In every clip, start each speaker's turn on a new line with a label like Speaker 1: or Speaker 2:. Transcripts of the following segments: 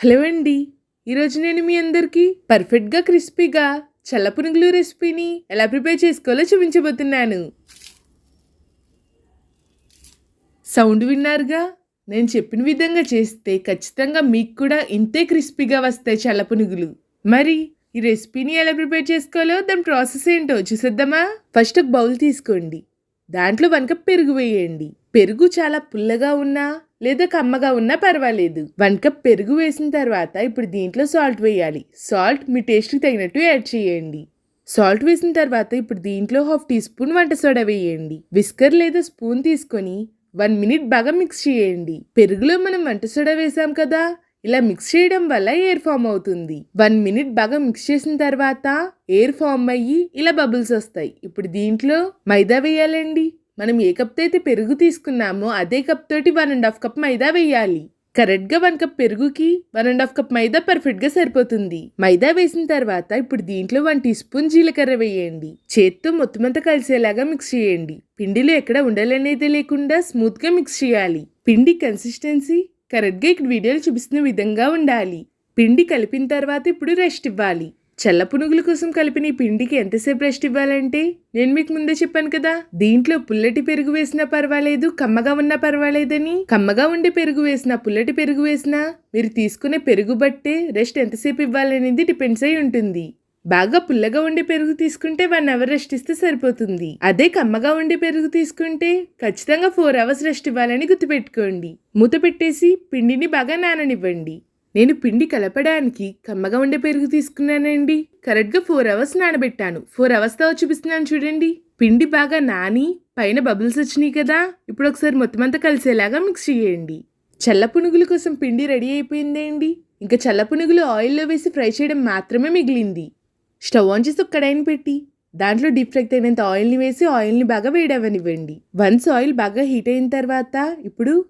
Speaker 1: Hello అండి. ఈరోజు నేను మీ అందరికీ పర్ఫెక్ట్గా క్రిస్పీగా చల్ల పునుగులు రెసిపీని ఎలా ప్రిపేర్ చేసుకోవాలో చూపించబోతున్నాను. సౌండ్ విన్నారుగా? నేను చెప్పిన విధంగా చేస్తే ఖచ్చితంగా మీకు కూడా ఇంతే క్రిస్పీగా వస్తాయి చల్ల పునుగులు మరి ఈ రెసిపీని ఎలా ప్రిపేర్ చేసుకోవాలో దాని ప్రాసెస్ ఏంటో చూసేద్దామా? ఫస్ట్ ఒక బౌల్ తీసుకోండి. దాంట్లో వన్ కప్ పెరుగు వేయండి. పెరుగు చాలా పుల్లగా ఉన్నా లేదా కమ్మగా ఉన్నా పర్వాలేదు. వన్ కప్ పెరుగు వేసిన తర్వాత ఇప్పుడు దీంట్లో సాల్ట్ వేయాలి. సాల్ట్ మీ టేస్ట్కి తగినట్టు యాడ్ చేయండి. సాల్ట్ వేసిన తర్వాత ఇప్పుడు దీంట్లో హాఫ్ టీ స్పూన్ వంట సోడా వేయండి. విస్కర్ లేదా స్పూన్ తీసుకొని వన్ మినిట్ బాగా మిక్స్ చేయండి. పెరుగులో మనం వంట సోడా వేసాం కదా ఇలా మిక్స్ చేయడం వల్ల ఎయిర్ ఫామ్ అవుతుంది. వన్ మినిట్ బాగా మిక్స్ చేసిన తర్వాత ఎయిర్ ఫామ్ అయ్యి ఇలా బబుల్స్ వస్తాయి. ఇప్పుడు దీంట్లో మైదా వేయాలండి. మనం ఏ కప్తో అయితే పెరుగు తీసుకున్నామో అదే కప్ తోటి వన్ అండ్ హాఫ్ కప్ మైదా వేయాలి. కరెక్ట్గా వన్ కప్ పెరుగుకి వన్ అండ్ హాఫ్ కప్ మైదా పర్ఫెక్ట్గా సరిపోతుంది. మైదా వేసిన తర్వాత ఇప్పుడు దీంట్లో వన్ టీ స్పూన్ జీలకర్ర వేయండి. చేత్తో మొత్తం అంతా కలిసేలాగా మిక్స్ చేయండి. పిండిలో ఎక్కడ ఉండలనేది లేకుండా స్మూత్గా మిక్స్ చేయాలి. పిండి కన్సిస్టెన్సీ కరెక్ట్గా ఇక్కడ వీడియోలు చూపిస్తున్న విధంగా ఉండాలి. పిండి కలిపిన తర్వాత ఇప్పుడు రెస్ట్ ఇవ్వాలి. చల్ల పునుగుల కోసం కలిపిన ఈ పిండికి ఎంతసేపు రెస్ట్ ఇవ్వాలంటే? నేను మీకు ముందే చెప్పాను కదా దీంట్లో పుల్లటి పెరుగు వేసినా పర్వాలేదు కమ్మగా ఉన్నా పర్వాలేదని. కమ్మగా ఉండే పెరుగు వేసినా పుల్లటి పెరుగు వేసినా మీరు తీసుకునే పెరుగు బట్టే రెస్ట్ ఎంతసేపు ఇవ్వాలనేది డిపెండ్స్ అయి ఉంటుంది. బాగా పుల్లగా ఉండే పెరుగు తీసుకుంటే వన్ అవర్ రెస్ట్ ఇస్తే సరిపోతుంది. అదే కమ్మగా ఉండే పెరుగు తీసుకుంటే ఖచ్చితంగా ఫోర్ అవర్స్ రెస్ట్ ఇవ్వాలని గుర్తుపెట్టుకోండి. మూత పెట్టేసి పిండిని బాగా నాననివ్వండి. నేను పిండి కలపడానికి కమ్మగా ఉండే పెరుగు తీసుకున్నానండి. కరెక్ట్గా ఫోర్ అవర్స్ నానబెట్టాను. ఫోర్ అవర్స్తో చూపిస్తున్నాను చూడండి. పిండి బాగా నాని పైన బబుల్స్ వచ్చినాయి కదా. ఇప్పుడు ఒకసారి మొత్తం అంతా కలిసేలాగా మిక్స్ చేయండి. చల్ల పునుగుల కోసం పిండి రెడీ అయిపోయిందేండి. ఇంకా చల్ల పునుగులు ఆయిల్లో వేసి ఫ్రై చేయడం మాత్రమే మిగిలింది. స్టవ్ ఆన్ చేసి ఒక కడాయిని పెట్టి దాంట్లో డీప్ ఫ్రై అయినంత ఆయిల్ని వేసి ఆయిల్ని బాగా వేడవనివ్వండి వన్స్ ఆయిల్ బాగా హీట్ అయిన తర్వాత ఇప్పుడు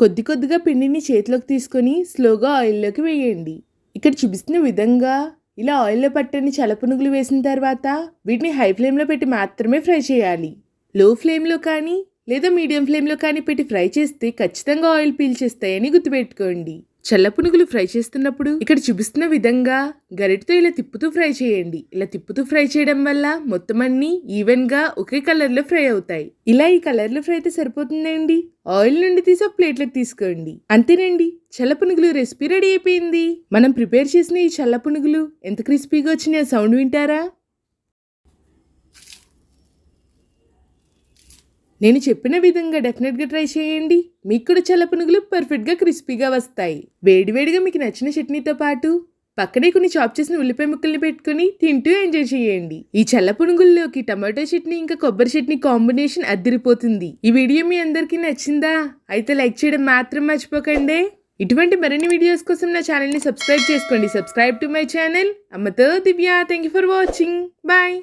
Speaker 1: కొద్ది కొద్దిగా పిండిని చేతిలోకి తీసుకొని స్లోగా ఆయిల్లోకి వేయండి. ఇక్కడ చూపిస్తున్న విధంగా ఇలా ఆయిల్లో పట్టని చలపునుగులు వేసిన తర్వాత వీటిని హై ఫ్లేమ్లో పెట్టి మాత్రమే ఫ్రై చేయాలి. లో ఫ్లేమ్లో కానీ లేదా మీడియం ఫ్లేమ్లో కానీ పెట్టి ఫ్రై చేస్తే ఖచ్చితంగా ఆయిల్ పీల్చేస్తాయని గుర్తుపెట్టుకోండి. చల్ల పునుగులు ఫ్రై చేస్తున్నప్పుడు ఇక్కడ చూపిస్తున్న విధంగా గరిటతో ఇలా తిప్పుతూ ఫ్రై చేయండి. ఇలా తిప్పుతూ ఫ్రై చేయడం వల్ల మొత్తం అన్ని ఈవెన్గా ఒకే కలర్లో ఫ్రై అవుతాయి. ఇలా ఈ కలర్లో ఫ్రై అయితే సరిపోతుందండి. ఆయిల్ నుండి తీసి ఒక ప్లేట్లోకి తీసుకోండి. అంతేనండి చల్లపునుగులు రెసిపీ రెడీ అయిపోయింది. మనం ప్రిపేర్ చేసిన ఈ చల్ల పునుగులు ఎంత క్రిస్పీగా వచ్చినాయో సౌండ్ వింటారా? నేను చెప్పిన విధంగా డెఫినెట్గా ట్రై చేయండి. మీకు కూడా చల్ల పునుగులు పర్ఫెక్ట్గా క్రిస్పీగా వస్తాయి. వేడివేడిగా మీకు నచ్చిన చట్నీతో పాటు పక్కనే కొన్ని చాప్ చేసిన ఉల్లిపాయ ముక్కల్ని పెట్టుకుని తింటూ ఎంజాయ్ చేయండి. ఈ చల్ల పునుగుల్లోకి టమాటో చట్నీ ఇంకా కొబ్బరి చట్నీ కాంబినేషన్ అద్దరిపోతుంది. ఈ వీడియో మీ అందరికీ నచ్చిందా? అయితే లైక్ చేయడం మాత్రం మర్చిపోకండి. ఇటువంటి మరిన్ని వీడియోస్ కోసం నా ఛానల్ని సబ్స్క్రైబ్ చేసుకోండి. సబ్స్క్రైబ్ టు మై ఛానల్ అమ్మతో Divya thank you for watching bye